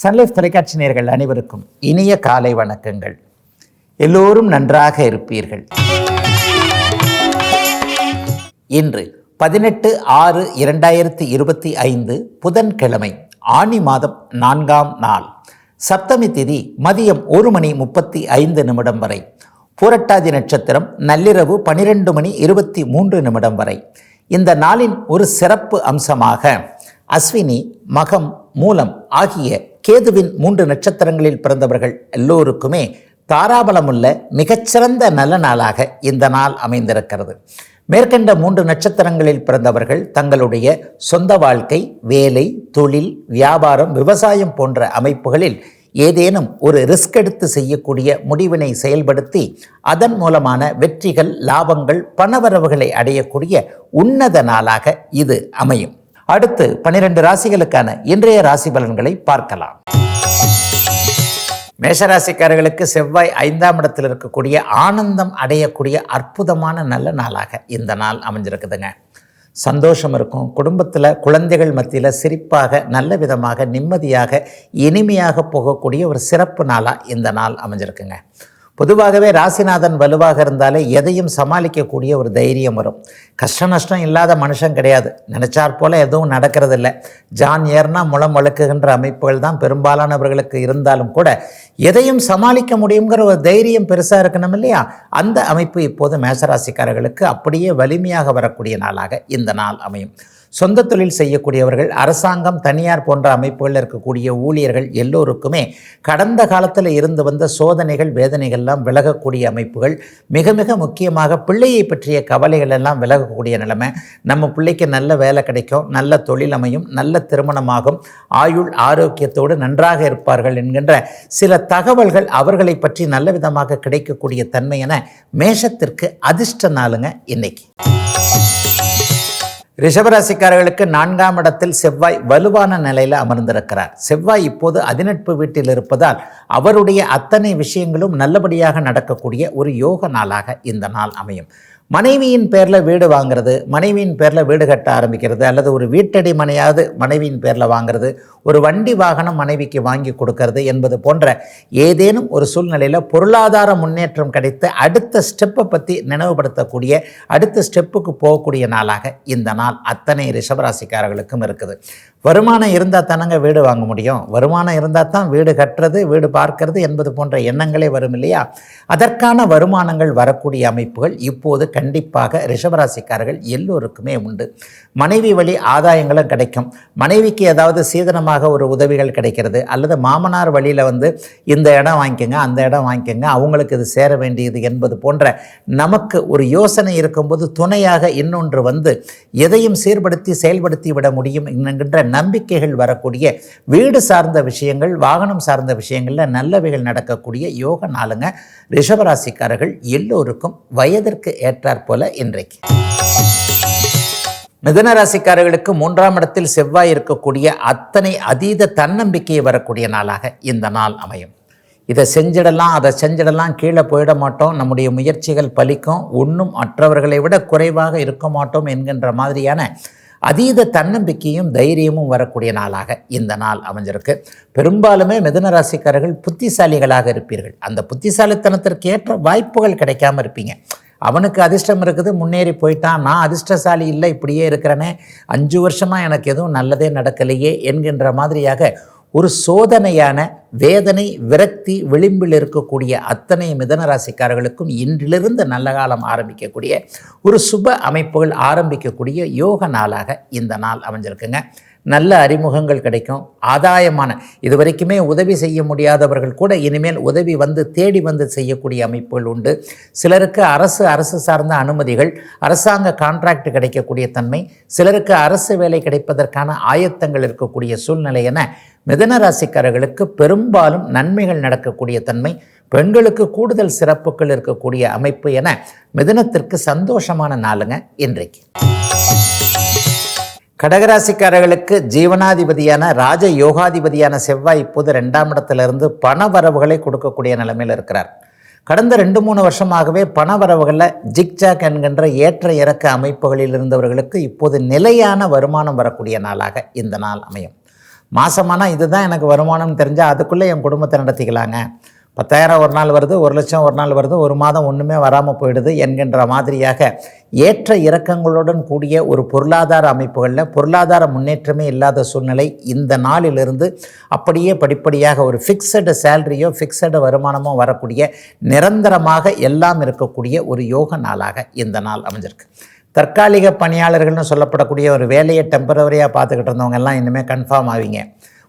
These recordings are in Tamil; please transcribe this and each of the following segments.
சன்லைஃப் தொலைக்காட்சி நேர்கள் அனைவருக்கும் இனிய காலை வணக்கங்கள். எல்லோரும் நன்றாக இருப்பீர்கள். இன்று பதினெட்டு ஆறு இரண்டாயிரத்தி இருபத்தி ஐந்து புதன்கிழமை ஆனி மாதம் நான்காம் நாள். சப்தமி திதி மதியம் ஒரு மணி முப்பத்தி ஐந்து நிமிடம் வரை. பூரட்டாதி நட்சத்திரம் நள்ளிரவு பனிரெண்டு மணி இருபத்தி மூன்று நிமிடம் வரை. இந்த நாளின் ஒரு சிறப்பு அம்சமாக அஸ்வினி மகம் மூலம் ஆகிய கேதுவின் மூன்று நட்சத்திரங்களில் பிறந்தவர்கள் எல்லோருக்குமே தாராபலமுள்ள மிகச்சிறந்த நல்ல நாளாக இந்த நாள் அமைந்திருக்கிறது. மேற்கண்ட மூன்று நட்சத்திரங்களில் பிறந்தவர்கள் தங்களுடைய சொந்த வாழ்க்கை வேலை தொழில் வியாபாரம் விவசாயம் போன்ற அமைப்புகளில் ஏதேனும் ஒரு ரிஸ்க் எடுத்து செய்யக்கூடிய முடிவினை செயல்படுத்தி அதன் மூலமான வெற்றிகள் லாபங்கள் பணவரவுகளை அடையக்கூடிய உன்னத நாளாக இது அமையும். அடுத்து பனிரெண்டு ராசிகளுக்கான இன்றைய ராசி பலன்களை பார்க்கலாம். மேஷராசிக்காரர்களுக்கு செவ்வாய் ஐந்தாம் இடத்தில் இருக்கக்கூடிய ஆனந்தம் அடையக்கூடிய அற்புதமான நல்ல நாளாக இந்த நாள் அமைஞ்சிருக்குதுங்க. சந்தோஷம் இருக்கும். குடும்பத்தில் குழந்தைகள் மத்தியில் சிரிப்பாக நல்ல விதமாக நிம்மதியாக இனிமையாக போகக்கூடிய ஒரு சிறப்பு நாளாக இந்த நாள் அமைஞ்சிருக்குங்க. பொதுவாகவே ராசிநாதன் வலுவாக இருந்தாலே எதையும் சமாளிக்கக்கூடிய ஒரு தைரியம் வரும். கஷ்ட நஷ்டம் இல்லாத மனுஷன் கிடையாது. நினைச்சாற் போல் எதுவும் நடக்கிறதில்ல. ஜான் ஏர்னா முளம் வழுக்குகின்ற அமைப்புகள் தான் பெரும்பாலானவர்களுக்கு இருந்தாலும் கூட எதையும் சமாளிக்க முடியுங்கிற ஒரு தைரியம் பெருசாக இருக்கணும் இல்லையா? அந்த அமைப்பு இப்போது மேசராசிக்காரர்களுக்கு அப்படியே வலிமையாக வரக்கூடிய நாளாக இந்த நாள் அமையும். சொந்த தொழில் செய்யக்கூடியவர்கள் அரசாங்கம் தனியார் போன்ற அமைப்புகளில் இருக்கக்கூடிய ஊழியர்கள் எல்லோருக்குமே கடந்த காலத்தில் இருந்து வந்த சோதனைகள் வேதனைகள்லாம் விலகக்கூடிய அமைப்புகள் மிக மிக முக்கியமாக பிள்ளையை பற்றிய கவலைகள் எல்லாம் விலகக்கூடிய நிலைமை. நம்ம பிள்ளைக்கு நல்ல வேலை கிடைக்கும் நல்ல தொழில் அமையும் நல்ல திருமணமாகும் ஆயுள் ஆரோக்கியத்தோடு நன்றாக இருப்பார்கள் என்கின்ற சில தகவல்கள் அவர்களை பற்றி நல்ல விதமாக கிடைக்கக்கூடிய தன்மை என மேஷத்திற்கு அதிர்ஷ்ட நாளுங்க இன்னைக்கு. ரிஷபராசிக்காரர்களுக்கு நான்காம் இடத்தில் செவ்வாய் வலுவான நிலையில் அமர்ந்திருக்கிறார். செவ்வாய் இப்போது அதிநட்பு வீட்டில் இருப்பதால் அவருடைய அத்தனை விஷயங்களும் நல்லபடியாக நடக்கக்கூடிய ஒரு யோக நாளாக இந்த நாள் அமையும். மனைவியின் பேரில் வீடு வாங்குறது மனைவியின் பேரில் வீடு கட்ட ஆரம்பிக்கிறது அல்லது ஒரு வீட்டடி மனையாவது மனைவியின் பேரில் வாங்குறது ஒரு வண்டி வாகனம் மனைவிக்கு வாங்கி கொடுக்கறது என்பது போன்ற ஏதேனும் ஒரு சூழ்நிலையில் பொருளாதார முன்னேற்றம் கிடைத்து அடுத்த ஸ்டெப்பை பற்றி நினைவுபடுத்தக்கூடிய அடுத்த ஸ்டெப்புக்கு போகக்கூடிய நாளாக இந்த நாள் அத்தனை ரிஷபராசிக்காரர்களுக்கும் இருக்குது. வருமானம் இருந்தால் தானங்க வீடு வாங்க முடியும். வருமானம் இருந்தால் தான் வீடு கட்டுறது வீடு பார்க்கறது என்பது போன்ற எண்ணங்களே வரும் இல்லையா? அதற்கான வருமானங்கள் வரக்கூடிய அமைப்புகள் இப்போது கண்டிப்பாக ரிஷபராசிக்காரர்கள் எல்லோருக்குமே உண்டு. மனைவி வழி ஆதாயங்களும் கிடைக்கும். மனைவிக்கு ஏதாவது சீதனமாக ஒரு உதவிகள் கிடைக்கிறது. அல்லது மாமனார் வழியில் வந்து இந்த இடம் வாங்கிக்கோங்க அந்த இடம் வாங்கிக்கோங்க அவங்களுக்கு இது சேர வேண்டியது என்பது போன்ற நமக்கு ஒரு யோசனை இருக்கும்போது துணையாக இன்னொன்று வந்து எதையும் சீர்படுத்தி செயல்படுத்தி விட முடியும் என்கின்ற நம்பிக்கைகள் வரக்கூடிய வீடு சார்ந்த விஷயங்கள் வாகனம் சார்ந்த விஷயங்களில் நல்லவைகள் நடக்கக்கூடிய யோக நாளுங்க ரிஷபராசிக்காரர்கள் எல்லோருக்கும் வயதிற்கு ஏற்ற போல இன்றைக்கு. மிதன ராசிக்காரர்களுக்கு மூன்றாம் இடத்தில் செவ்வாய் இருக்கக்கூடிய அத்தனை அதீத தன்னம்பிக்கையை வரக்கூடிய நாளாக இந்த நாள் அமையும். இதை செஞ்சிடலாம் அதை செஞ்சிடலாம் கீழே போயிட மாட்டோம். நம்முடைய முயற்சிகள் பலிக்கும். ஒன்றும் மற்றவர்களை விட குறைவாக இருக்க மாட்டோம் என்கின்ற மாதிரியான அதீத தன்னம்பிக்கையும் தைரியமும் வரக்கூடிய நாளாக இந்த நாள் அமைஞ்சிருக்கு. பெரும்பாலுமே மிதன ராசிக்காரர்கள் புத்திசாலிகளாக இருப்பீர்கள். அந்த புத்திசாலித்தனத்திற்கு ஏற்ற வாய்ப்புகள் கிடைக்காம இருப்பீங்க. அவனுக்கு அதிர்ஷ்டம் இருக்குது முன்னேறி போயிட்டான். நான் அதிர்ஷ்டசாலி இல்லை இப்படியே இருக்கிறேனே. அஞ்சு வருஷமாக எனக்கு எதுவும் நல்லதே நடக்கலையே என்கின்ற மாதிரியாக ஒரு சோதனையான வேதனை விரக்தி விளிம்பில் இருக்கக்கூடிய அத்தனை மிதன ராசிக்காரர்களுக்கும் இன்றிலிருந்து நல்ல காலம் ஆரம்பிக்கக்கூடிய ஒரு சுப அமைப்புகள் ஆரம்பிக்கக்கூடிய யோக நாளாக இந்த நாள் அமைஞ்சிருக்குங்க. நல்ல அறிமுகங்கள் கிடைக்கும். ஆதாயமான இது வரைக்குமே உதவி செய்ய முடியாதவர்கள் கூட இனிமேல் உதவி வந்து தேடி வந்து செய்யக்கூடிய அமைப்புகள் உண்டு. சிலருக்கு அரசு அரசு சார்ந்த அனுமதிகள் அரசாங்க கான்ட்ராக்ட் கிடைக்கக்கூடிய தன்மை சிலருக்கு அரசு வேலை கிடைப்பதற்கான ஆயத்தங்கள் இருக்கக்கூடிய சூழ்நிலை என மிதன ராசிக்காரர்களுக்கு பெரும்பாலும் நன்மைகள் நடக்கக்கூடிய தன்மை பெண்களுக்கு கூடுதல் சிறப்புகள் இருக்கக்கூடிய அமைப்பு என மிதனத்திற்கு சந்தோஷமான நாளுங்க இன்றைக்கு. கடகராசிக்காரர்களுக்கு ஜீவனாதிபதியான ராஜ யோகாதிபதியான செவ்வாய் இப்போது ரெண்டாம் இடத்திலிருந்து பண வரவுகளை கொடுக்கக்கூடிய நிலைமையில் இருக்கிறார். கடந்த ரெண்டு மூணு வருஷமாகவே பண வரவுகளில் ஜிக்ஜாக் என்கின்ற ஏற்ற இறக்க அமைப்புகளில் இருந்தவர்களுக்கு இப்போது நிலையான வருமானம் வரக்கூடிய நாளாக இந்த நாள் அமையும். மாதமானால் இதுதான் எனக்கு வருமானம்னு தெரிஞ்சால் அதுக்குள்ளே என் குடும்பத்தை நடத்திக்கலாங்க. பத்தாயிரம் ஒரு நாள் வருது ஒரு லட்சம் ஒரு நாள் வருது ஒரு மாதம் ஒன்றுமே வராமல் போயிடுது என்கின்ற மாதிரியாக ஏற்ற இறக்கங்களுடன் கூடிய ஒரு பொருளாதார அமைப்புகளில் பொருளாதார முன்னேற்றமே இல்லாத சூழ்நிலை இந்த நாளிலிருந்து அப்படியே படிப்படியாக ஒரு ஃபிக்ஸடு சேலரியோ ஃபிக்ஸடு வருமானமோ வரக்கூடிய நிரந்தரமாக எல்லாம் இருக்கக்கூடிய ஒரு யோக நாளாக இந்த நாள் அமைஞ்சிருக்கு. தற்காலிக பணியாளர்கள்னு சொல்லப்படக்கூடிய ஒரு வேலையை டெம்பரவரியாக பார்த்துக்கிட்டு இருந்தவங்க எல்லாம் இனிமேல் கன்ஃபார்ம் ஆவீங்க.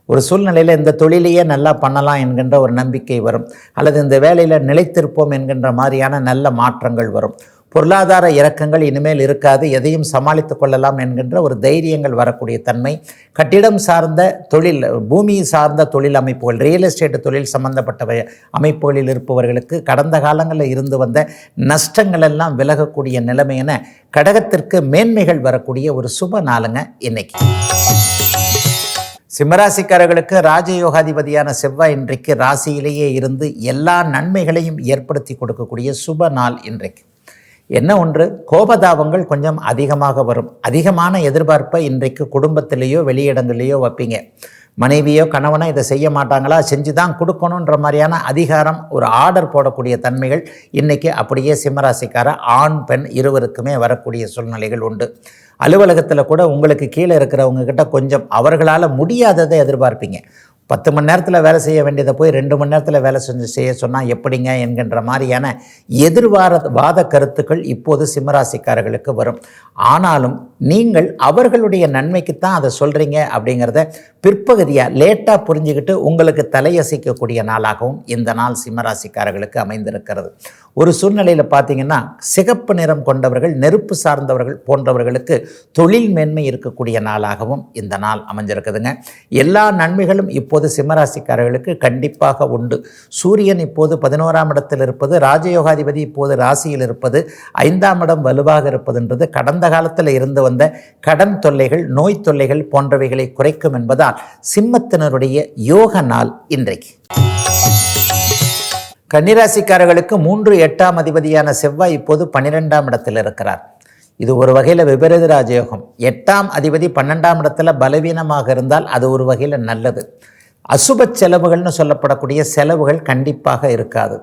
ஒரு சூழ்நிலையில் இந்த தொழிலையே நல்லா பண்ணலாம் என்கின்ற ஒரு நம்பிக்கை வரும். அல்லது இந்த வேலையில் நிலைத்திருப்போம் என்கின்ற மாதிரியான நல்ல மாற்றங்கள் வரும். பொருளாதார இறக்கங்கள் இனிமேல் இருக்காது. எதையும் சமாளித்து கொள்ளலாம் என்கின்ற ஒரு தைரியங்கள் வரக்கூடிய தன்மை. கட்டிடம் சார்ந்த தொழில் பூமி சார்ந்த தொழில் அமைப்புகள் ரியல் எஸ்டேட் தொழில் சம்பந்தப்பட்ட அமைப்புகளில் இருப்பவர்களுக்கு கடந்த காலங்களில் இருந்து வந்த நஷ்டங்கள் எல்லாம் விலகக்கூடிய நிலைமையின கடகத்திற்கு மேன்மைகள் வரக்கூடிய ஒரு சுப நாளுங்க இன்னைக்கு. சிம்மராசிக்காரர்களுக்கு ராஜயோகாதிபதியான செவ்வாய் இன்றைக்கு ராசியிலேயே இருந்து எல்லா நன்மைகளையும் ஏற்படுத்தி கொடுக்கக்கூடிய சுப நாள் இன்றைக்கு. என்ன ஒன்று? கோபதாபங்கள் கொஞ்சம் அதிகமாக வரும். அதிகமான எதிர்பார்ப்பை இன்றைக்கு குடும்பத்திலேயோ வெளியிடங்களிலேயோ வைப்பீங்க. மனைவியோ கணவனோ இதை செய்ய மாட்டாங்களா? செஞ்சு தான் கொடுக்கணுன்ற மாதிரியான அதிகாரம் ஒரு ஆர்டர் போடக்கூடிய தன்மைகள் இன்றைக்கி அப்படியே சிம்மராசிக்கார ஆண் பெண் இருவருக்குமே வரக்கூடிய சூழ்நிலைகள் உண்டு. அலுவலகத்தில் கூட உங்களுக்கு கீழே இருக்கிறவங்க கிட்ட கொஞ்சம் அவர்களால் முடியாததை எதிர்பார்ப்பீங்க. பத்து மணி நேரத்தில் வேலை செய்ய வேண்டியதை போய் ரெண்டு மணி நேரத்தில் வேலை செஞ்சு செய்ய சொன்னால் எப்படிங்க என்கின்ற மாதிரியான எதிர்வார வாத கருத்துக்கள் இப்போது சிம்மராசிக்காரர்களுக்கு வரும். ஆனாலும் நீங்கள் அவர்களுடைய நன்மைக்குத்தான் அதை சொல்கிறீங்க அப்படிங்கிறத பிற்பகுதியாக லேட்டாக புரிஞ்சுக்கிட்டு உங்களுக்கு தலையசைக்கக்கூடிய நாளாகவும் இந்த நாள் சிம்மராசிக்காரர்களுக்கு அமைந்திருக்கிறது. ஒரு சூழ்நிலையில் பார்த்தீங்கன்னா சிகப்பு நிறம் கொண்டவர்கள் நெருப்பு சார்ந்தவர்கள் போன்றவர்களுக்கு தொழில் மேன்மை இருக்கக்கூடிய நாளாகவும் இந்த நாள் அமைஞ்சிருக்குதுங்க. எல்லா நன்மைகளும் இப்போது சிம்மராசிக்காரர்களுக்கு கண்டிப்பாக உண்டு. சூரியன் இப்போது பதினோராம் இடத்தில் இருப்பது ராஜயோகாதிபதி இப்போது ராசியில் இருப்பது ஐந்தாம் இடம் வலுவாக இருப்பதுன்றது கடந்த காலத்தில் இருந்து வந்த கடன் தொல்லைகள் நோய் தொல்லைகள் போன்றவைகளை குறைக்கும் என்பதால் சிம்மத்தினருடைய யோக நாள் இன்றைக்கு. கன்னிராசிக்காரர்களுக்கு மூன்று எட்டாம் அதிபதியான செவ்வாய் இப்போது பன்னிரெண்டாம் இடத்தில் இருக்கிறார். இது ஒரு வகையில் விபரீத ராஜயோகம். எட்டாம் அதிபதி பன்னெண்டாம் இடத்துல பலவீனமாக இருந்தால் அது ஒரு வகையில் நல்லது. அசுப செலவுகள்னு சொல்லப்படக்கூடிய செலவுகள் கண்டிப்பாக இருக்காது.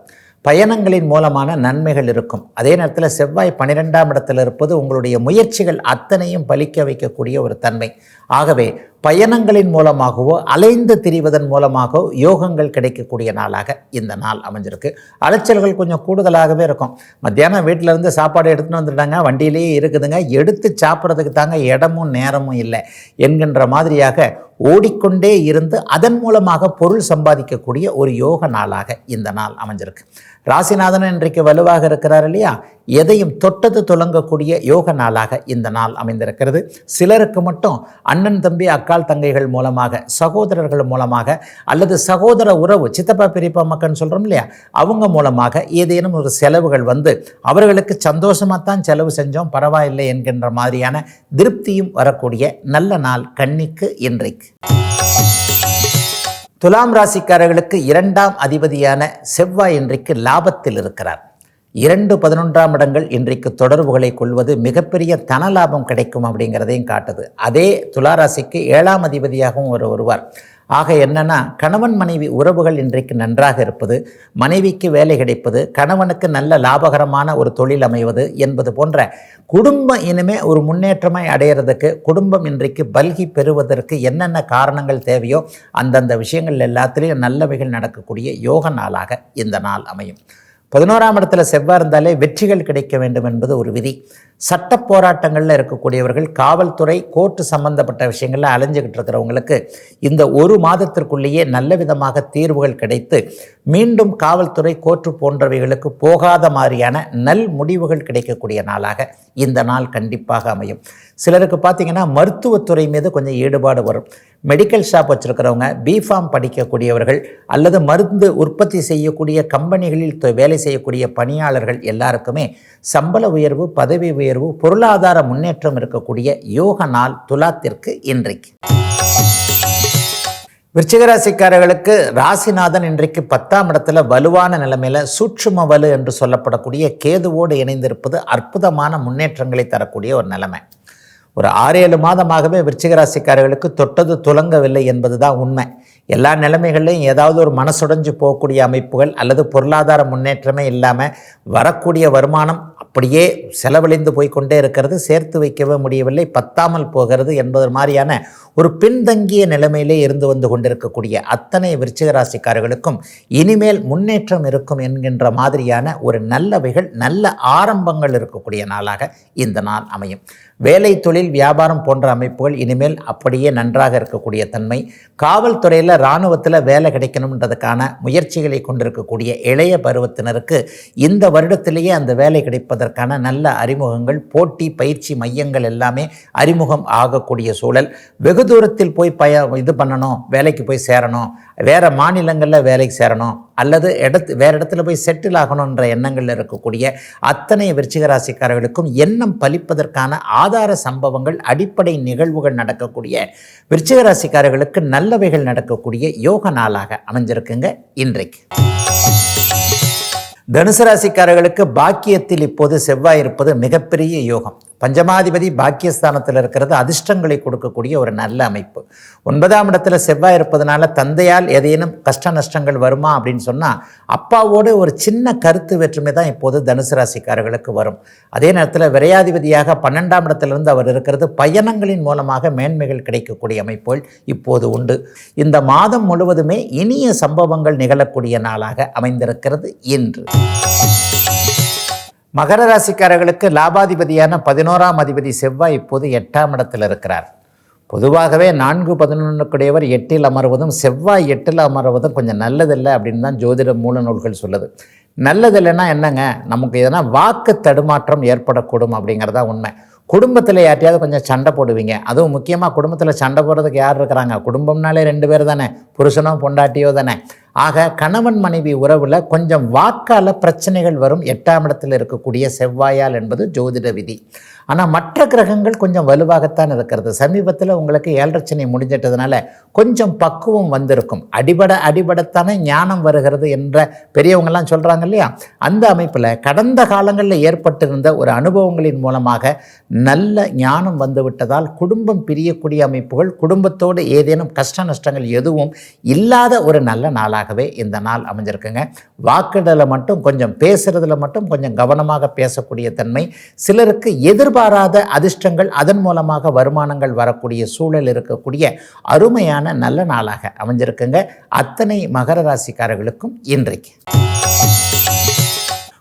பயணங்களின் மூலமான நன்மைகள் இருக்கும். அதே நேரத்தில் செவ்வாய் பன்னிரெண்டாம் இடத்தில் இருப்பது உங்களுடைய முயற்சிகள் அத்தனையும் பலிக்க வைக்கக்கூடிய ஒரு தன்மை. ஆகவே பயணங்களின் மூலமாகவோ அலைந்து திரிவதன் மூலமாகவோ யோகங்கள் கிடைக்கக்கூடிய நாளாக இந்த நாள் அமைஞ்சிருக்கு. அலைச்சல்கள் கொஞ்சம் கூடுதலாகவே இருக்கும். மத்தியானம் வீட்டிலேருந்து சாப்பாடு எடுத்துகிட்டு வந்துட்டாங்க வண்டியிலேயே இருக்குதுங்க. எடுத்து சாப்பிட்றதுக்கு தாங்க இடமும் நேரமும் இல்லை என்கின்ற மாதிரியாக ஓடிக்கொண்டே இருந்து அதன் மூலமாக பொருள் சம்பாதிக்கக்கூடிய ஒரு யோக நாளாக இந்த நாள் அமைஞ்சிருக்கு. ராசிநாதன் இன்றைக்கு வலுவாக இருக்கிறார் இல்லையா? எதையும் தொட்டது துலங்கக்கூடிய யோக நாளாக இந்த நாள் அமைந்திருக்கிறது. சிலருக்கு மட்டும் அண்ணன் தம்பி அக்கால் தங்கைகள் மூலமாக சகோதரர்கள் மூலமாக அல்லது சகோதர உறவு சித்தப்பா பெரியப்பா மக்கள்னு சொல்கிறோம் இல்லையா? அவங்க மூலமாக ஏதேனும் ஒரு செலவுகள் வந்து அவர்களுக்கு சந்தோஷமாக தான் செலவு செஞ்சோம் பரவாயில்லை என்கின்ற மாதிரியான திருப்தியும் வரக்கூடிய நல்ல நாள் கண்ணிக்கு இன்றைக்கு. துலாம் ராசிக்காரர்களுக்கு இரண்டாம் அதிபதியான செவ்வாய் இன்றைக்கு லாபத்தில் இருக்கிறார். இரண்டு பதினொன்றாம் இடங்கள் இன்றைக்கு தொடர்புகளை கொள்வது மிகப்பெரிய தன லாபம் கிடைக்கும் அப்படிங்கிறதையும் காட்டுது. அதே துலாராசிக்கு ஏழாம் அதிபதியாகவும் ஒரு வருவார். ஆக என்னன்னா கணவன் மனைவி உறவுகள் இன்றைக்கு நன்றாக இருப்பது மனைவிக்கு வேலை கிடைப்பது கணவனுக்கு நல்ல லாபகரமான ஒரு தொழில் அமைவது என்பது போன்ற குடும்பம் இனிமே ஒரு முன்னேற்றமாய் அடையிறதுக்கு குடும்பம் இன்றைக்கு பல்கி பெறுவதற்கு என்னென்ன காரணங்கள் தேவையோ அந்தந்த விஷயங்கள் எல்லாத்துலேயும் நல்லவைகள் நடக்கக்கூடிய யோக நாளாக இந்த நாள் அமையும். பதினோராம் இடத்துல செவ்வாய் இருந்தாலே வெற்றிகள் கிடைக்க வேண்டும் என்பது ஒரு விதி. சட்ட போராட்டங்களில் இருக்கக்கூடியவர்கள் காவல்துறை கோர்ட்டு சம்பந்தப்பட்ட விஷயங்களில் அலைஞ்சுக்கிட்டு இருக்கிறவங்களுக்கு இந்த ஒரு மாதத்திற்குள்ளேயே நல்ல விதமாக தீர்வுகள் கிடைத்து மீண்டும் காவல்துறை கோர்ட்டு போன்றவைகளுக்கு போகாத மாதிரியான நல் முடிவுகள் கிடைக்கக்கூடிய நாளாக இந்த நாள் கண்டிப்பாக அமையும். சிலருக்கு பார்த்தீங்கன்னா மருத்துவத்துறை மீது கொஞ்சம் ஈடுபாடு வரும். மெடிக்கல் ஷாப் வச்சுருக்கிறவங்க பிஃபார்ம் படிக்கக்கூடியவர்கள் அல்லது மருந்து உற்பத்தி செய்யக்கூடிய கம்பெனிகளில் வேலை செய்யக்கூடிய பணியாளர்கள் எல்லாருக்குமே சம்பள உயர்வு பதவி உயர்வு பொருளாதார முன்னேற்றம் இருக்கக்கூடிய யோக நாள் துலாத்திற்கு இன்றைக்கு. விருச்சிகராசிக்காரர்களுக்கு ராசிநாதன் இன்றைக்கு பத்தாம் இடத்துல வலுவான நிலைமையில சூட்சும வலு என்று சொல்லப்படக்கூடிய கேதுவோடு இணைந்திருப்பது அற்புதமான முன்னேற்றங்களை தரக்கூடிய ஒரு நிலைமை. ஒரு ஆறு ஏழு மாதமாகவே விருச்சிகராசிக்காரர்களுக்கு தொட்டது துலங்கவில்லை என்பது தான் உண்மை. எல்லா நிலைமைகள்லையும் ஏதாவது ஒரு மனசுடைஞ்சு போகக்கூடிய அமைப்புகள் அல்லது பொருளாதார முன்னேற்றமே இல்லாமல் வரக்கூடிய வருமானம் அப்படியே செலவழிந்து போய்க்கொண்டே இருக்கிறது சேர்த்து வைக்கவே முடியவில்லை பத்தாமல் போகிறது என்பது மாதிரியான ஒரு பின்தங்கிய நிலைமையிலே இருந்து வந்து கொண்டிருக்கக்கூடிய அத்தனை விருச்சிகராசிக்காரர்களுக்கும் இனிமேல் முன்னேற்றம் இருக்கும் என்கின்ற மாதிரியான ஒரு நல்லவைகள் நல்ல ஆரம்பங்கள் இருக்கக்கூடிய நாளாக இந்த நாள் அமையும். வேலை தொழில் வியாபாரம் போன்ற அமைப்புகள் இனிமேல் அப்படியே நன்றாக இருக்கக்கூடிய தன்மை. காவல்துறையில் இராணுவத்தில் வேலை கிடைக்கணுன்றதுக்கான முயற்சிகளை கொண்டிருக்கக்கூடிய இளைய பருவத்தினருக்கு இந்த வருடத்திலேயே அந்த வேலை கிடைப்பதற்கான நல்ல அறிமுகங்கள் போட்டி பயிற்சி மையங்கள் எல்லாமே அறிமுகம் ஆகக்கூடிய சூழல். வெகு தூரத்தில் போய் பய இது பண்ணணும் வேலைக்கு போய் சேரணும் வேறு மாநிலங்களில் வேலைக்கு சேரணும் அல்லது இடத்து வேறு இடத்துல போய் செட்டில் ஆகணுன்ற எண்ணங்களில் இருக்கக்கூடிய அத்தனை விருச்சிக ராசிக்காரர்களுக்கும் எண்ணம் பலிப்பதற்கான ஆதார சம்பவங்கள் அடிப்படை நிகழ்வுகள் நடக்கக்கூடிய விருச்சிக ராசிக்காரர்களுக்கு நல்லவைகள் நடக்கக்கூடிய யோக நாளாக அமைஞ்சிருக்குங்க இன்றைக்கு. தனுசு ராசிக்காரர்களுக்கு பாக்கியத்தில் இப்போது செவ்வாய் இருப்பது மிகப்பெரிய யோகம். பஞ்சமாதிபதி பாக்கியஸ்தானத்தில் இருக்கிறது அதிர்ஷ்டங்களை கொடுக்கக்கூடிய ஒரு நல்ல அமைப்பு. ஒன்பதாம் இடத்துல செவ்வாய் இருப்பதனால தந்தையால் ஏதேனும் கஷ்ட நஷ்டங்கள் வருமா அப்படின்னு சொன்னால் அப்பாவோடு ஒரு சின்ன கருத்து வேற்றுமை தான் இப்போது தனுசு ராசிக்காரர்களுக்கு வரும். அதே நேரத்தில் விரையாதிபதியாக பன்னெண்டாம் இடத்திலிருந்து அவர் இருக்கிறது பயணங்களின் மூலமாக மேன்மைகள் கிடைக்கக்கூடிய அமைப்புகள் இப்போது உண்டு. இந்த மாதம் முழுவதுமே இனிய சம்பவங்கள் நிகழக்கூடிய நாளாக அமைந்திருக்கிறது இன்று. மகர ராசிக்காரர்களுக்கு லாபாதிபதியான பதினோராம் அதிபதி செவ்வாய் இப்போது எட்டாம் இடத்தில் இருக்கிறார். பொதுவாகவே நான்கு பதினொன்றுக்குடையவர் எட்டில் அமர்வதும் செவ்வாய் எட்டில் அமர்வதும் கொஞ்சம் நல்லதில்லை அப்படின்னு தான் ஜோதிட மூல நூல்கள் சொல்லுது. நல்லதில்லைன்னா என்னங்க? நமக்கு எதனா வாக்கு தடுமாற்றம் ஏற்படக்கூடும் அப்படிங்கிறதா உண்மை. குடும்பத்தில் யார்ட்டையாவது கொஞ்சம் சண்டை போடுவீங்க. அதுவும் முக்கியமாக குடும்பத்தில் சண்டை போடுறதுக்கு யார் இருக்கிறாங்க? குடும்பம்னாலே ரெண்டு பேர் தானே. புருஷனோ பொண்டாட்டியோ தானே. ஆக கணவன் மனைவி உறவில் கொஞ்சம் வாக்கால பிரச்சனைகள் வரும். எட்டாம் இடத்தில் இருக்கக்கூடிய செவ்வாயால் என்பது ஜோதிட விதி. ஆனால் மற்ற கிரகங்கள் கொஞ்சம் வலுவாகத்தான் இருக்கிறது. சமீபத்தில் உங்களுக்கு ஏழரச்சனை முடிஞ்சிட்டதுனால கொஞ்சம் பக்குவம் வந்திருக்கும். அடிபட அடிபடத்தானே ஞானம் வருகிறது என்ற பெரியவங்கள்லாம் சொல்கிறாங்க இல்லையா? அந்த அமைப்பில் கடந்த காலங்களில் ஏற்பட்டிருந்த ஒரு அனுபவங்களின் மூலமாக நல்ல ஞானம் வந்துவிட்டதால் குடும்பம் பிரியக்கூடிய அமைப்புகள் குடும்பத்தோடு ஏதேனும் கஷ்ட நஷ்டங்கள் எதுவும் இல்லாத ஒரு நல்ல நாளாகவே இந்த நாள் அமைஞ்சிருக்குங்க. வாக்குடலை மட்டும் கொஞ்சம் பேசுறதுல மட்டும் கொஞ்சம் கவனமாக பேசக்கூடிய தன்மை சிலருக்கு எதிர்பாராத அதிர்ஷ்டங்கள் அதன் மூலமாக வருமானங்கள் வரக்கூடிய சூழல் இருக்கக்கூடிய அருமையான நல்ல நாளாக அமைஞ்சிருக்குங்க. அத்தனை மகர ராசிக்காரர்களுக்கும் இன்றைக்கு.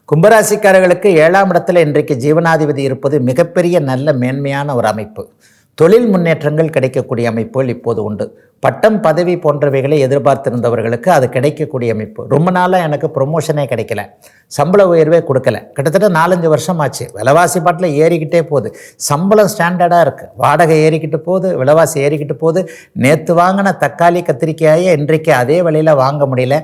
கும்பராசிக்காரர்களுக்கு ஏழாம் இடத்துல இன்றைக்கு ஜீவனாதிபதி இருப்பது மிகப்பெரிய நல்ல மேன்மையான ஒரு அமைப்பு. தொழில் முன்னேற்றங்கள் கிடைக்கக்கூடிய அமைப்புகள் இப்போது உண்டு. பட்டம் பதவி போன்றவைகளை எதிர்பார்த்திருந்தவர்களுக்கு அது கிடைக்கக்கூடிய அமைப்பு. ரொம்ப நாளாக எனக்கு ப்ரொமோஷனே கிடைக்கல. சம்பள உயர்வே கொடுக்கல. கிட்டத்தட்ட நாலஞ்சு வருஷம் ஆச்சு. விலைவாசி பாட்டில் ஏறிக்கிட்டே போகுது. சம்பளம் ஸ்டாண்டர்டாக இருக்குது வாடகை ஏறிக்கிட்டு போகுது. விலைவாசி ஏறிக்கிட்டு போகுது. நேற்று வாங்கின தக்காளி கத்திரிக்காயை இன்றைக்கு அதே விலையில் வாங்க முடியல.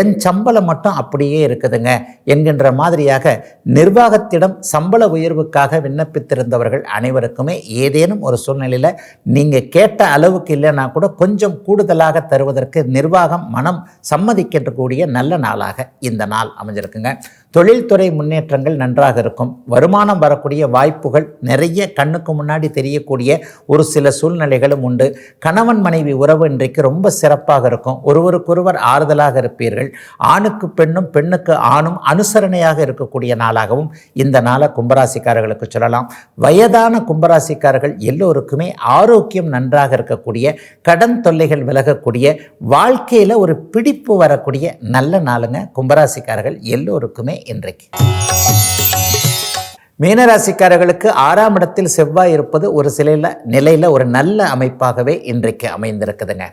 என் சம்பளம் மட்டும் அப்படியே இருக்குதுங்க என்கின்ற மாதிரியாக நிர்வாகத்திடம் சம்பள உயர்வுக்காக விண்ணப்பித்திருந்தவர்கள் அனைவருக்குமே ஏதேனும் ஒரு சொல் சூழ்நிலையில் நீங்கள் கேட்ட அளவுக்கு இல்லைன்னா கூட கொஞ்சம் கூடுதலாக தருவதற்கு நிர்வாகம் மனம் சம்மதிக்கக்கூடிய நல்ல நாளாக இந்த நாள் அமைஞ்சிருக்குங்க. தொழில்துறை முன்னேற்றங்கள் நன்றாக இருக்கும். வருமானம் வரக்கூடிய வாய்ப்புகள் நிறைய கண்ணுக்கு முன்னாடி தெரியக்கூடிய ஒரு சில சூழ்நிலைகளும் உண்டு. கணவன் மனைவி உறவு இன்றைக்கு ரொம்ப சிறப்பாக இருக்கும். ஒருவருக்கொருவர் ஆறுதலாக இருப்பீர்கள். ஆணுக்கு பெண்ணும் பெண்ணுக்கு ஆணும் அனுசரணையாக இருக்கக்கூடிய நாளாகவும் இந்த நாளை கும்பராசிக்காரர்களுக்கு சொல்லலாம். வயதான கும்பராசிக்காரர்கள் எல்லோருக்கும் ஆரோக்கியம் நன்றாக இருக்கக்கூடிய கடன் தொல்லைகள் விலகக்கூடிய வாழ்க்கையில் ஒரு பிடிப்பு வரக்கூடிய நல்ல நாளுங்க கும்பராசிக்காரர்கள் எல்லோருக்குமே இன்றைக்கு. மீனராசிக்காரர்களுக்கு ஆறாம் இடத்தில் செவ்வாய் இருப்பது ஒரு சிலையில் நிலையில் ஒரு நல்ல அமைப்பாகவே இன்றைக்கு அமைந்திருக்குதுங்க.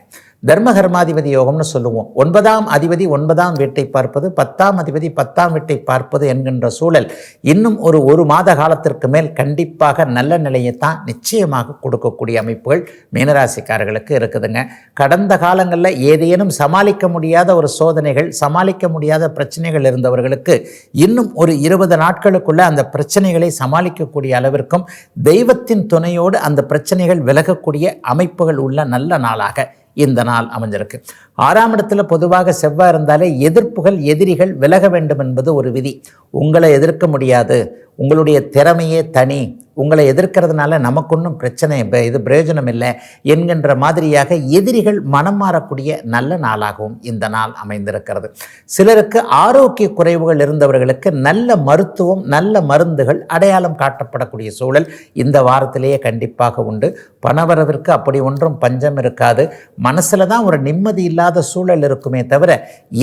தர்மகர்மாதிபதி யோகம்னு சொல்லுவோம். ஒன்பதாம் அதிபதி ஒன்பதாம் வீட்டை பார்ப்பது பத்தாம் அதிபதி பத்தாம் வீட்டை பார்ப்பது என்கின்ற சூழல் இன்னும் ஒரு ஒரு மாத காலத்திற்கு மேல் கண்டிப்பாக நல்ல நிலையை தான் நிச்சயமாக கொடுக்கக்கூடிய அமைப்புகள் மீனராசிக்காரர்களுக்கு இருக்குதுங்க. கடந்த காலங்களில் ஏதேனும் சமாளிக்க முடியாத ஒரு சோதனைகள் சமாளிக்க முடியாத பிரச்சனைகள் இருந்தவர்களுக்கு இன்னும் ஒரு இருபது நாட்களுக்குள்ள அந்த பிரச்சனைகளை சமாளிக்கக்கூடிய அளவிற்கும் தெய்வத்தின் துணையோடு அந்த பிரச்சனைகள் விலகக்கூடிய அமைப்புகள் உள்ள நல்ல நாளாக இந்த நாள் அமைஞ்சிருக்கு. ஆறாம் இடத்துல பொதுவாக செவ்வாய் இருந்தாலே எதிர்ப்புகள் எதிரிகள் விலக வேண்டும் என்பது ஒரு விதி. உங்களை எதிர்க்க முடியாது. உங்களுடைய திறமையே தனி. உங்களை எதிர்க்கிறதுனால நமக்கு ஒன்றும் பிரச்சனை இது பிரயோஜனம் இல்லை என்கின்ற மாதிரியாக எதிரிகள் மனம் மாறக்கூடிய நல்ல நாளாகவும் இந்த நாள் அமைந்திருக்கிறது. சிலருக்கு ஆரோக்கிய குறைவுகள் இருந்தவர்களுக்கு நல்ல மருத்துவம் நல்ல மருந்துகள் அடையாளம் காட்டப்படக்கூடிய சூழல் இந்த வாரத்திலேயே கண்டிப்பாக உண்டு. பணவரவிற்கு அப்படி ஒன்றும் பஞ்சம் இருக்காது. மனசில் தான் ஒரு நிம்மதி இல்லாத இல்லாத சூழல் இருக்குமே தவிர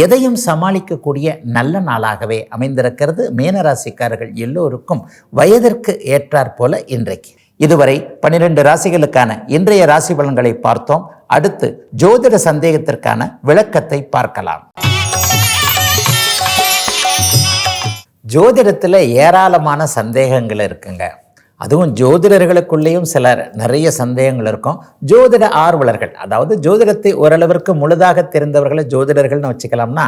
எதையும் சமாளிக்கக்கூடிய நல்ல நாளாகவே அமைந்திருக்கிறது. மீனராசிக்காரர்கள் எல்லோருக்கும் வயதிற்கு ஏற்றாற் போல இன்றைக்கு. இதுவரை பன்னிரண்டு ராசிகளுக்கான இன்றைய ராசி பலன்களை பார்த்தோம். அடுத்து ஜோதிட சந்தேகத்திற்கான விளக்கத்தை பார்க்கலாம். ஜோதிடத்தில் ஏராளமான சந்தேகங்கள் இருக்குங்க. அதுவும் ஜோதிடர்களுக்குள்ளேயும் சிலர் நிறைய சந்தேகங்கள் இருக்கும். ஜோதிட ஆர்வலர்கள் அதாவது ஜோதிடத்தை ஓரளவிற்கு முழுதாக தெரிந்தவர்களை ஜோதிடர்கள்னு வச்சுக்கலாம்னா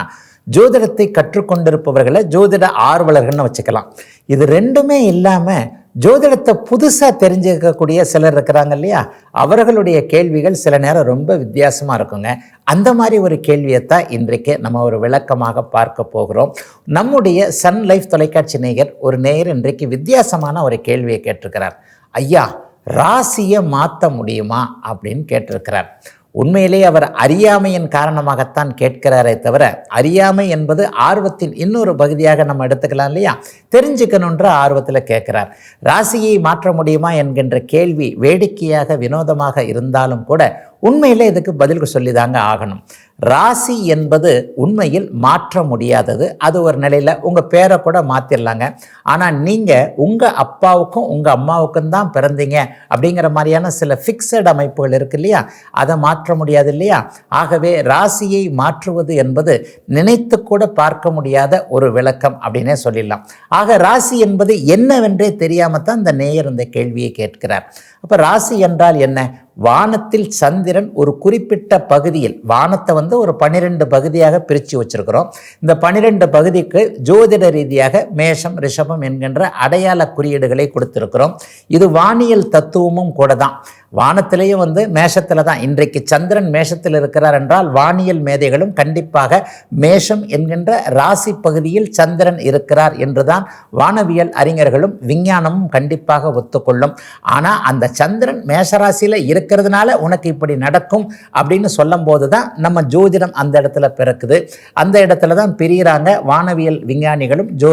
ஜோதிடத்தை கற்றுக்கொண்டிருப்பவர்களை ஜோதிட ஆர்வலர்கள்னு வச்சுக்கலாம். இது ரெண்டுமே இல்லாமல் ஜோதிடத்தை புதுசாக தெரிஞ்சுக்கக்கூடிய சிலர் இருக்கிறாங்க இல்லையா? அவர்களுடைய கேள்விகள் சில நேரம் ரொம்ப வித்தியாசமாக இருக்குங்க. அந்த மாதிரி ஒரு கேள்வியை தான் இன்றைக்கு நம்ம ஒரு விளக்கமாக பார்க்க போகிறோம். நம்முடைய சன் லைஃப் தொலைக்காட்சி நேயர் ஒரு நேயர் இன்றைக்கு வித்தியாசமான ஒரு கேள்வியை கேட்டிருக்கிறார். ஐயா ராசியை மாற்ற முடியுமா? அப்படின்னு கேட்டிருக்கிறார். உண்மையிலே அவர் அறியாமையின் காரணமாகத்தான் கேட்கிறாரே தவிர அறியாமை என்பது ஆர்வத்தின் இன்னொரு பகுதியாக நம்ம எடுத்துக்கலாம் இல்லையா? தெரிஞ்சுக்கணுன்ற ஆர்வத்தில் கேட்கிறார். ராசியை மாற்ற முடியுமா என்கின்ற கேள்வி வேடிக்கையாக வினோதமாக இருந்தாலும் கூட உண்மையிலே இதுக்கு பதில் சொல்லிதாங்க ஆகணும். ராசி என்பது உண்மையில் மாற்ற முடியாதது. அது ஒரு நிலையில் உங்கள் பேரை கூட மாற்றிடலாங்க ஆனால் நீங்கள் உங்கள் அப்பாவுக்கும் உங்கள் அம்மாவுக்கும் தான் பிறந்தீங்க அப்படிங்கிற மாதிரியான சில ஃபிக்ஸட் அமைப்புகள் இருக்கு இல்லையா? அதை மாற்ற முடியாது இல்லையா? ஆகவே ராசியை மாற்றுவது என்பது நினைத்து கூட பார்க்க முடியாத ஒரு விளக்கம் அப்படின்னே சொல்லிடலாம். ஆக ராசி என்பது என்னவென்றே தெரியாமல் தான் இந்த நேயர் இந்த கேள்வியை கேட்கிறார். அப்போ ராசி என்றால் என்ன? வானத்தில் சந்திரன் ஒரு குறிப்பிட்ட பகுதியில் வானத்தை வந்து ஒரு பன்னிரெண்டு பகுதியாக பிரித்து வச்சுருக்கிறோம். இந்த பன்னிரெண்டு பகுதிக்கு ஜோதிட ரீதியாக மேஷம் ரிஷபம் என்கின்ற அடையாள குறியீடுகளை கொடுத்துருக்கிறோம். இது வானியல் தத்துவமும் கூட தான். வானத்திலேயும் வந்து மேஷத்தில் தான் இன்றைக்கு சந்திரன் மேஷத்தில் இருக்கிறார் என்றால் வானியல் மேதைகளும் கண்டிப்பாக மேஷம் என்கின்ற ராசி பகுதியில் சந்திரன் இருக்கிறார் என்றுதான் வானவியல் அறிஞர்களும் விஞ்ஞானமும் கண்டிப்பாக ஒத்துக்கொள்ளும். ஆனால் அந்த சந்திரன் மேஷராசியில் இருக்கிறதுனால உனக்கு இப்படி நடக்கும் அப்படின்னு சொல்லும் போது தான் நம்ம ஜோதிடம் அந்த இடத்துல பிறக்குது. அந்த இடத்துல தான் பிரிகிறாங்க வானவியல் விஞ்ஞானிகளும் ஜோ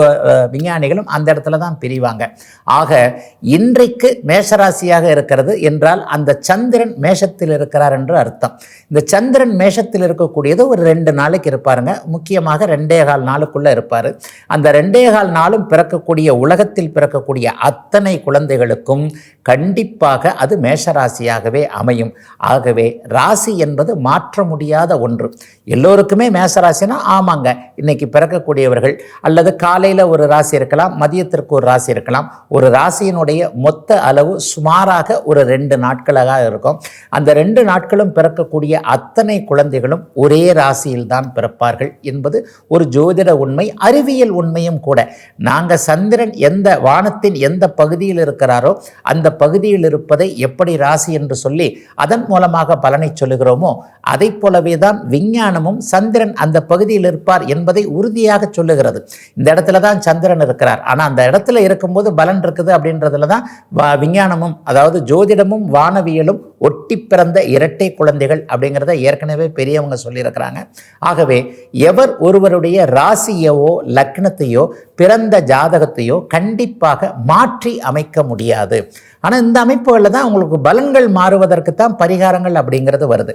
விஞ்ஞானிகளும் அந்த இடத்துல தான் பிரிவாங்க. ஆக இன்றைக்கு மேஷராசியாக இருக்கிறது என்றால் அந்த சந்திரன் மேஷத்தில் இருக்கிறார் என்று அர்த்தம். இந்த சந்திரன் மேஷத்தில் இருக்கக்கூடியது ஒரு ரெண்டு நாளைக்கு இருப்பாருங்க. முக்கியமாக ரெண்டே கால் நாளுக்குள்ளே இருப்பார். அந்த ரெண்டே கால் நாளும் பிறக்கக்கூடிய உலகத்தில் பிறக்கக்கூடிய அத்தனை குழந்தைகளுக்கும் கண்டிப்பாக அது மேஷராசியாகவே அமையும். ஆகவே ராசி என்பது மாற்ற முடியாத ஒன்று. எல்லோருக்குமே மேசராசினா ஆமாங்க. இன்னைக்கு பிறக்கக்கூடியவர்கள் அல்லது காலையில் ஒரு ராசி இருக்கலாம் மதியத்திற்கு ஒரு ராசி இருக்கலாம். ஒரு ராசியினுடைய மொத்த அளவு சுமாராக ஒரு ரெண்டு நாட்களாக இருக்கும். அந்த ரெண்டு நாட்களும் பிறக்கக்கூடிய அத்தனை குழந்தைகளும் ஒரே ராசியில்தான் பிறப்பார்கள் என்பது ஒரு ஜோதிட உண்மை அறிவியல் உண்மையும் கூட. நாங்கள் சந்திரன் எந்த வானத்தின் எந்த பகுதியில் இருக்கிறாரோ அந்த பகுதியில் இருப்பதை எப்படி ராசி என்று சொல்லி அதன் மூலமாக பலனை சொல்லுகிறோமோ அதைப் போலவே தான் விஞ்ஞானமும் சந்திரன் அந்த பகுதியில் இருப்பார் என்பதை உறுதியாக சொல்லுகிறது. இந்த இடத்துல தான் சந்திரன் இருக்கிறார். ஆனால் அந்த இடத்துல இருக்கும்போது பலன் இருக்குது அப்படின்றதுல தான் விஞ்ஞானமும் அதாவது ஜோதிடமும் வானவியலும் ஒட்டி பிறந்த இரட்டை குழந்தைகள் அப்படிங்கிறத ஏற்கனவே பெரியவங்க சொல்லியிருக்கிறாங்க. ஆகவே எவர் ஒருவருடைய ராசியவோ லக்னத்தையோ பிறந்த ஜாதகத்தையோ கண்டிப்பாக மாற்றி அமைக்க முடியாது. ஆனால் இந்த அமைப்புகளில் தான் உங்களுக்கு பலன்கள் மாறுவதற்கு தான் பரிகாரங்கள் அப்படிங்கிறது வருது.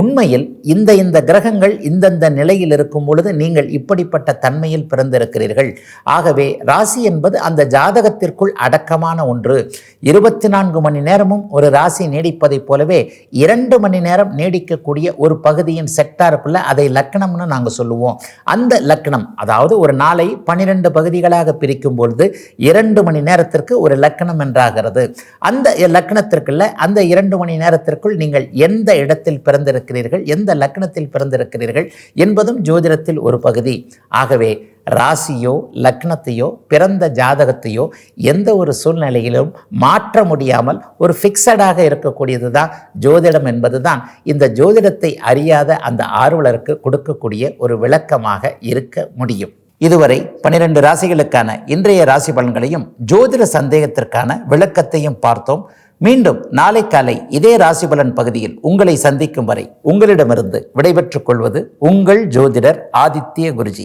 உண்மையில் இந்த இந்த கிரகங்கள் இந்தந்த நிலையில் இருக்கும் பொழுது நீங்கள் இப்படிப்பட்ட தன்மையில் பிறந்திருக்கிறீர்கள். ஆகவே ராசி என்பது அந்த ஜாதகத்திற்குள் அடக்கமான ஒன்று. இருபத்தி நான்கு மணி நேரமும் ஒரு ராசி நீடிப்பதை போலவே இரண்டு மணி நேரம் நீடிக்கக்கூடிய ஒரு பகுதியின் செக்டாருக்குள்ள அதை லக்கணம்னு நாங்கள் சொல்லுவோம். அந்த லக்னம் அதாவது ஒரு நாளை பன்னிரெண்டு பகுதிகளாக பிரிக்கும் பொழுது இரண்டு மணி நேரத்திற்கு ஒரு லக்கணம் என்றாகிறது. அந்த லக்கணத்திற்குள்ள அந்த இரண்டு மணி நேரத்திற்குள் நீங்கள் எந்த இடத்தில் பிறந்திருக்கிறீர்கள் எந்த லக்னத்தில் பிறந்திருக்கிறீர்கள் என்பதும் ஜோதிடத்தில் ஒரு பகுதி. ஆகவே ராசியோ லக்னத்தையோ பிறந்த ஜாதகத்தையோ எந்த ஒரு சூழ்நிலையிலும் மாற்ற முடியாமல் ஒரு ஃபிக்ஸடாக இருக்கக்கூடியது தான் ஜோதிடம் என்பது தான் இந்த ஜோதிடத்தை அறியாத அந்த ஆர்வலருக்கு கொடுக்கக்கூடிய ஒரு விளக்கமாக இருக்க முடியும். இதுவரை பனிரெண்டு ராசிகளுக்கான இன்றைய ராசி பலன்களையும் ஜோதிட சந்தேகத்திற்கான விளக்கத்தையும் பார்த்தோம். மீண்டும் நாளை காலை இதே ராசி பலன் பகுதியில் உங்களை சந்திக்கும் வரை உங்களிடமிருந்து விடைபெற்றுக் கொள்வது உங்கள் ஜோதிடர் ஆதித்ய குருஜி.